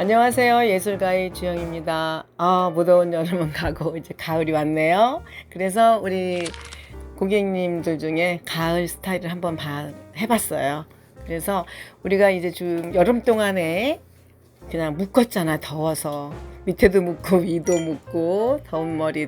안녕하세요. 예술가의 주영입니다. 아, 무더운 여름은 가고 이제 가을이 왔네요. 그래서 우리 고객님들 중에 가을 스타일을 한번 봐, 해봤어요. 그래서 우리가 이제 좀 여름 동안에 그냥 묶었잖아, 더워서. 밑에도 묶고 위도 묶고 더운 머리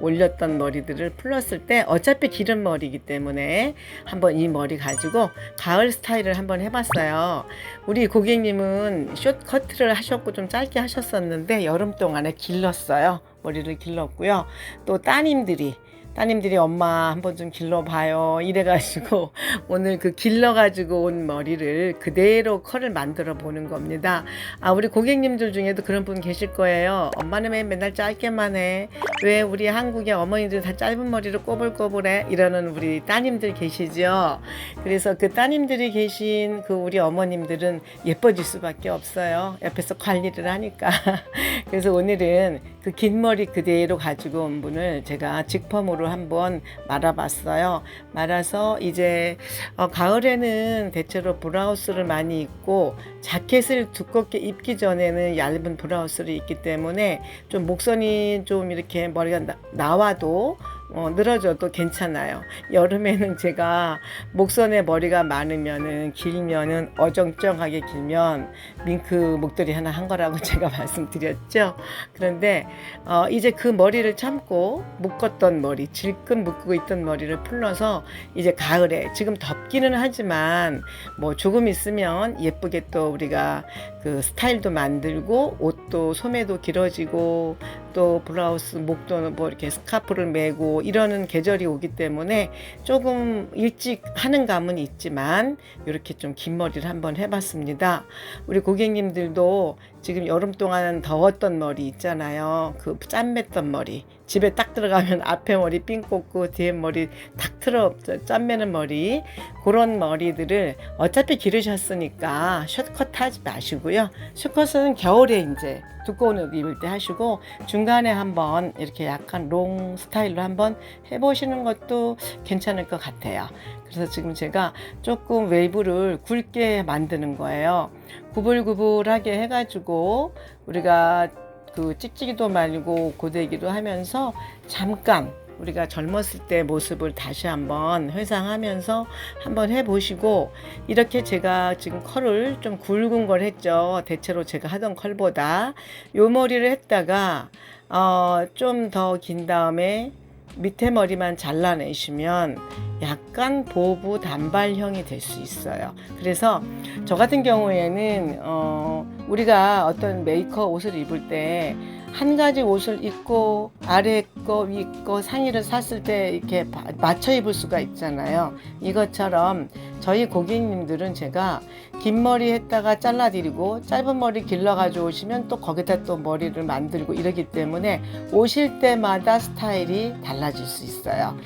올렸던 머리들을 풀었을 때 어차피 기른 머리이기 때문에 한번 이 머리 가지고 가을 스타일을 한번 해봤어요. 우리 고객님은 숏커트를 하셨고 좀 짧게 하셨었는데 여름 동안에 길렀어요. 머리를 길렀고요. 또 따님들이 따님들이 엄마 한번 좀 길러봐요. 이래가지고 오늘 그 길러가지고 온 머리를 그대로 컬을 만들어 보는 겁니다. 아, 우리 고객님들 중에도 그런 분 계실 거예요. 엄마는 왜 맨날 짧게만 해? 왜 우리 한국의 어머니들 다 짧은 머리를 꼬불꼬불해? 이러는 우리 따님들 계시죠? 그래서 그 따님들이 계신 그 우리 어머님들은 예뻐질 수밖에 없어요. 옆에서 관리를 하니까. 그래서 오늘은 그 긴 머리 그대로 가지고 온 분을 제가 직펌으로 한번 말아봤어요. 말아서 이제 어, 가을에는 대체로 브라우스를 많이 입고 자켓을 두껍게 입기 전에는 얇은 브라우스를 입기 때문에 좀 목선이 좀 이렇게 머리가 나, 나와도 어, 늘어져도 괜찮아요. 여름에는 제가 목선에 머리가 많으면은 길면은 어정쩡하게 길면 밍크 목도리 하나 한 거라고 제가 말씀드렸죠. 그런데 어, 이제 그 머리를 참고 묶었던 머리, 질끈 묶고 있던 머리를 풀러서 이제 가을에 지금 덥기는 하지만 뭐 조금 있으면 예쁘게 또 우리가 그 스타일도 만들고 옷도 소매도 길어지고 또 브라우스 목도는 뭐 이렇게 스카프를 메고 이러는 계절이 오기 때문에 조금 일찍 하는 감은 있지만 이렇게 좀 긴 머리를 한번 해봤습니다. 우리 고객님들도 지금 여름 동안 더웠던 머리 있잖아요. 그 짠맸던 머리. 집에 딱 들어가면 앞에 머리 삥 꽂고 뒤에 머리 탁 틀어 짠매는 머리 그런 머리들을 어차피 기르셨으니까 숏컷 하지 마시고요. 숏컷은 겨울에 이제 두꺼운 옷 입을 때 하시고 중간에 한번 이렇게 약간 롱 스타일로 한번 해보시는 것도 괜찮을 것 같아요. 그래서 지금 제가 조금 웨이브를 굵게 만드는 거예요. 구불구불하게 해가지고 우리가 그 찍찍이도 말고 고데기도 하면서 잠깐 우리가 젊었을 때 모습을 다시 한번 회상하면서 한번 해보시고 이렇게 제가 지금 컬을 좀 굵은 걸 했죠. 대체로 제가 하던 컬보다 요 머리를 했다가 어, 좀 더 긴 다음에 밑에 머리만 잘라내시면 약간 보부 단발형이 될 수 있어요. 그래서 저 같은 경우에는 어, 우리가 어떤 메이커 옷을 입을 때 한 가지 옷을 입고 아래 거, 위 거, 상의를 샀을 때 이렇게 바- 맞춰 입을 수가 있잖아요. 이것처럼 저희 고객님들은 제가 긴 머리 했다가 잘라드리고 짧은 머리 길러가지고 오시면 또 거기다 또 머리를 만들고 이러기 때문에 오실 때마다 스타일이 달라질 수 있어요.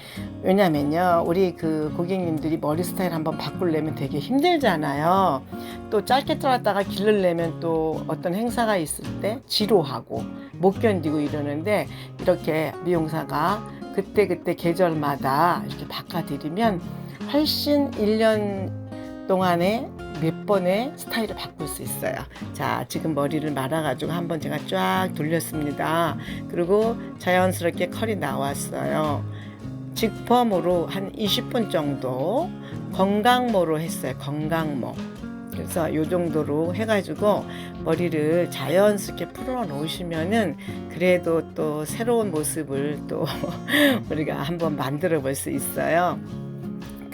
왜냐면요, 우리 그 고객님들이 머리 스타일 한번 바꾸려면 되게 힘들잖아요. 또 짧게 잘랐다가 길르려면 또 어떤 행사가 있을 때 지루하고 못 견디고 이러는데 이렇게 미용사가 그때그때 계절마다 이렇게 바꿔드리면 훨씬 1년 동안에 몇 번의 스타일을 바꿀 수 있어요. 자, 지금 머리를 말아가지고 한번 제가 쫙 돌렸습니다. 그리고 자연스럽게 컬이 나왔어요. 직펌으로 한 20분 정도 건강모로 했어요. 건강모. 그래서 이 정도로 해가지고 머리를 자연스럽게 풀어 놓으시면은 그래도 또 새로운 모습을 또 우리가 한번 만들어 볼 수 있어요.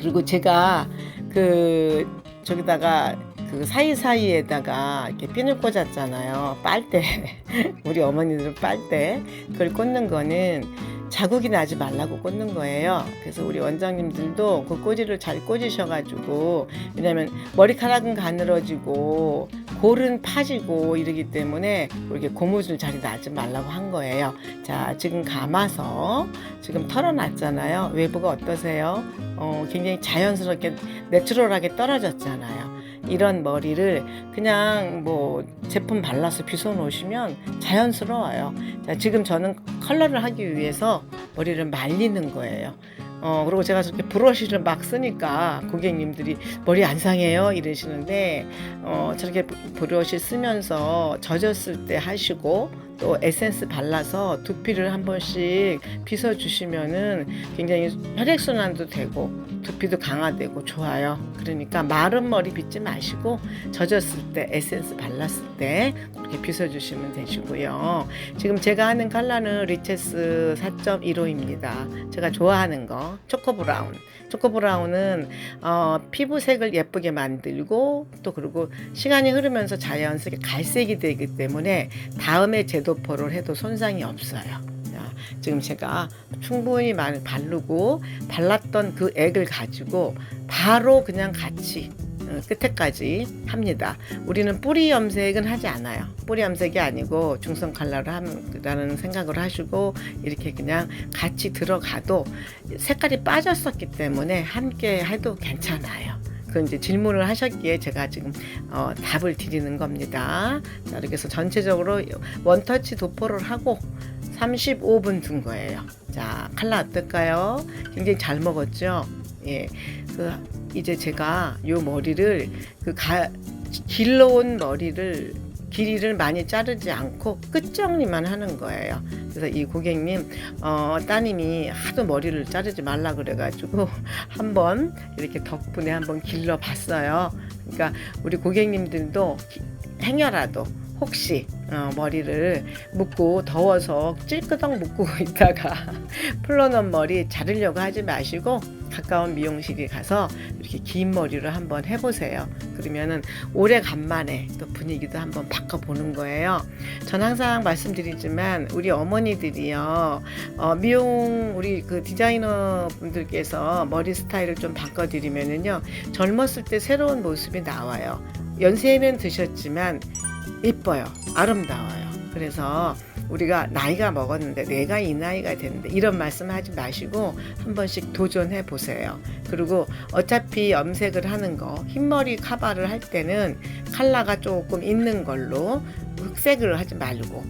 그리고 제가 그 저기다가 그 사이사이에다가 이렇게 핀을 꽂았잖아요. 빨대. 우리 어머니들은 빨대. 그걸 꽂는 거는 자국이 나지 말라고 꽂는 거예요. 그래서 우리 원장님들도 그 꼬지를 잘 꽂으셔가지고 왜냐면 머리카락은 가늘어지고 골은 파지고 이러기 때문에 이렇게 고무줄 자리 나지 말라고 한 거예요. 자, 지금 감아서 지금 털어놨잖아요. 외부가 어떠세요? 어, 굉장히 자연스럽게 내추럴하게 떨어졌잖아요. 이런 머리를 그냥 뭐 제품 발라서 빗어 놓으시면 자연스러워요. 자, 지금 저는 컬러를 하기 위해서 머리를 말리는 거예요. 어, 그리고 제가 저렇게 브러쉬를 막 쓰니까 고객님들이 머리 안 상해요? 이러시는데, 어, 저렇게 브러쉬 쓰면서 젖었을 때 하시고, 또 에센스 발라서 두피를 한 번씩 빗어주시면은 굉장히 혈액순환도 되고, 두피도 강화되고 좋아요. 그러니까 마른 머리 빗지 마시고, 젖었을 때, 에센스 발랐을 때, 그렇게 빗어주시면 되시고요. 지금 제가 하는 컬러는 리체스 4.15입니다. 제가 좋아하는 거 초코 브라운. 초코 브라운은 어, 피부색을 예쁘게 만들고 또 그리고 시간이 흐르면서 자연스럽게 갈색이 되기 때문에 다음에 제도포를 해도 손상이 없어요. 자, 지금 제가 충분히 많이 바르고 발랐던 그 액을 가지고 바로 그냥 같이 어, 끝에까지 합니다. 우리는 뿌리 염색은 하지 않아요. 뿌리 염색이 아니고 중성 컬러를 한다는 생각을 하시고 이렇게 그냥 같이 들어가도 색깔이 빠졌었기 때문에 함께 해도 괜찮아요. 그 이제 질문을 하셨기에 제가 지금 어, 답을 드리는 겁니다. 자, 이렇게 해서 전체적으로 원터치 도포를 하고 35분 둔 거예요. 자, 칼라 어떨까요? 굉장히 잘 먹었죠? 예. 그 이제 제가 요 머리를 그 가, 길러온 머리를 길이를 많이 자르지 않고 끝 정리만 하는 거예요. 그래서 이 고객님 어, 따님이 하도 머리를 자르지 말라 그래가지고 한번 이렇게 덕분에 한번 길러 봤어요. 그러니까 우리 고객님들도 기- 행여라도 혹시 어, 머리를 묶고 더워서 찔끄덕 묶고 있다가 풀러놓은 머리 자르려고 하지 마시고 가까운 미용실에 가서 이렇게 긴 머리를 한번 해보세요. 그러면은 오래 간만에 또 분위기도 한번 바꿔보는 거예요. 전 항상 말씀드리지만 우리 어머니들이요 어, 미용 우리 그 디자이너 분들께서 머리 스타일을 좀 바꿔드리면은요 젊었을 때 새로운 모습이 나와요. 연세는 드셨지만 이뻐요. 아름다워요. 그래서 우리가 나이가 먹었는데 내가 이 나이가 됐는데 이런 말씀 하지 마시고 한 번씩 도전해 보세요. 그리고 어차피 염색을 하는 거 흰머리 카바를 할 때는 컬러가 조금 있는 걸로 흑색을 하지 말고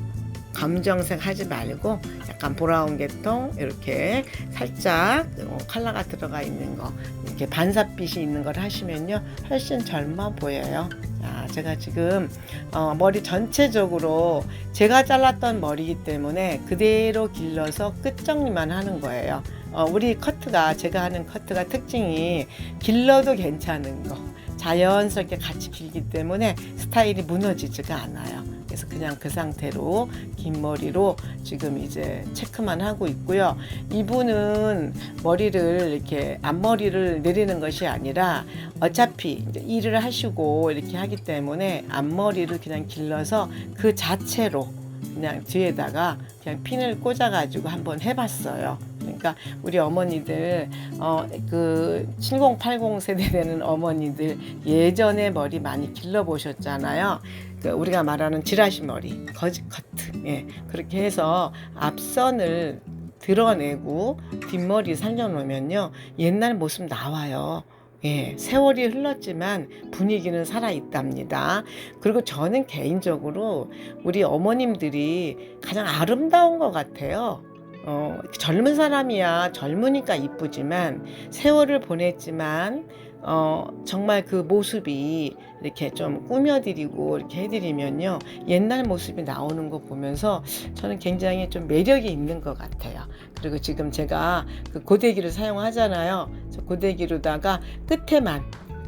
검정색 하지 말고 약간 브라운 계통 이렇게 살짝 어, 컬러가 들어가 있는 거 이렇게 반사빛이 있는 걸 하시면요 훨씬 젊어 보여요. 자, 제가 지금 어, 머리 전체적으로 제가 잘랐던 머리이기 때문에 그대로 길러서 끝 정리만 하는 거예요. 어, 우리 커트가 제가 하는 커트가 특징이 길러도 괜찮은 거 자연스럽게 같이 길기 때문에 스타일이 무너지지가 않아요. 그래서 그냥 그 상태로 긴 머리로 지금 이제 체크만 하고 있고요. 이분은 머리를 이렇게 앞머리를 내리는 것이 아니라 어차피 일을 하시고 이렇게 하기 때문에 앞머리를 그냥 길러서 그 자체로 그냥 뒤에다가 그냥 핀을 꽂아가지고 한번 해봤어요. 그러니까 우리 어머니들 어 그 7080 세대 되는 어머니들 예전에 머리 많이 길러 보셨잖아요. 그 우리가 말하는 지라시 머리, 거지 커트, 예 그렇게 해서 앞선을 드러내고 뒷머리 살려놓으면요 옛날 모습 나와요. 예, 세월이 흘렀지만 분위기는 살아 있답니다. 그리고 저는 개인적으로 우리 어머님들이 가장 아름다운 것 같아요. 어, 젊은 사람이야 젊으니까 이쁘지만 세월을 보냈지만 어, 정말 그 모습이 이렇게 좀 꾸며드리고 이렇게 해드리면요 옛날 모습이 나오는 거 보면서 저는 굉장히 좀 매력이 있는 것 같아요. 그리고 지금 제가 그 고데기를 사용하잖아요. 저 고데기로다가 끝에만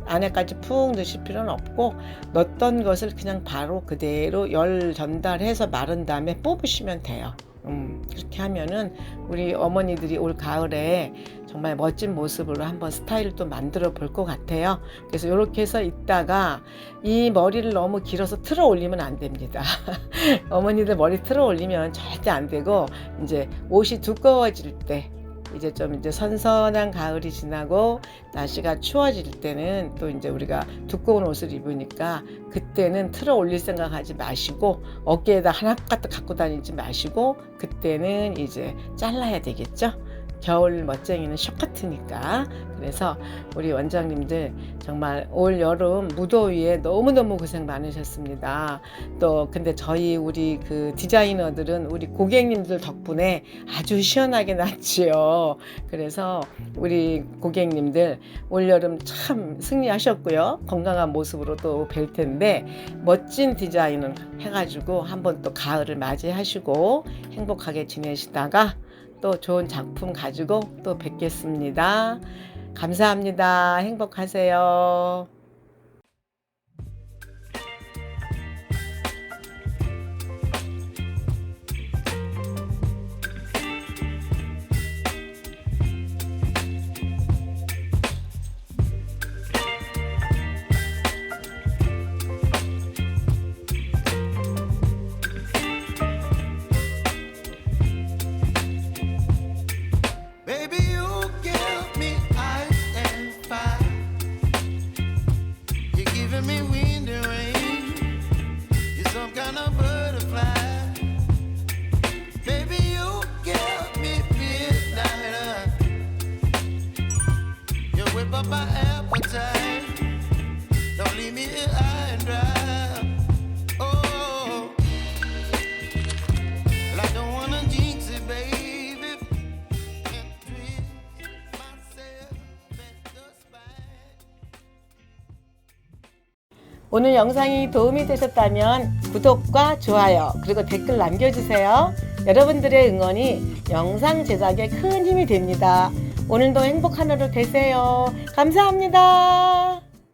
안에까지 푹 넣으실 필요는 없고 넣었던 것을 그냥 바로 그대로 열 전달해서 마른 다음에 뽑으시면 돼요. 음, 그렇게 하면은 우리 어머니들이 올 가을에 정말 멋진 모습으로 한번 스타일을 또 만들어 볼 것 같아요. 그래서 이렇게 해서 있다가 이 머리를 너무 길어서 틀어 올리면 안 됩니다. 어머니들 머리 틀어 올리면 절대 안 되고 이제 옷이 두꺼워질 때 이제 좀 이제 선선한 가을이 지나고 날씨가 추워질 때는 또 이제 우리가 두꺼운 옷을 입으니까 그때는 틀어 올릴 생각하지 마시고 어깨에다 하나 갖다 갖고 다니지 마시고 그때는 이제 잘라야 되겠죠. 겨울 멋쟁이는 쇼커트니까 그래서 우리 원장님들 정말 올 여름 무더위에 너무너무 고생 많으셨습니다. 또 근데 저희 우리 그 디자이너들은 우리 고객님들 덕분에 아주 시원하게 났지요. 그래서 우리 고객님들 올 여름 참 승리하셨고요. 건강한 모습으로 또 뵐 텐데 멋진 디자인을 해가지고 한번 또 가을을 맞이하시고 행복하게 지내시다가 또 좋은 작품 가지고 또 뵙겠습니다. 감사합니다. 행복하세요. Butterfly. 오늘 영상이 도움이 되셨다면 구독과 좋아요 그리고 댓글 남겨주세요. 여러분들의 응원이 영상 제작에 큰 힘이 됩니다. 오늘도 행복한 하루 되세요. 감사합니다.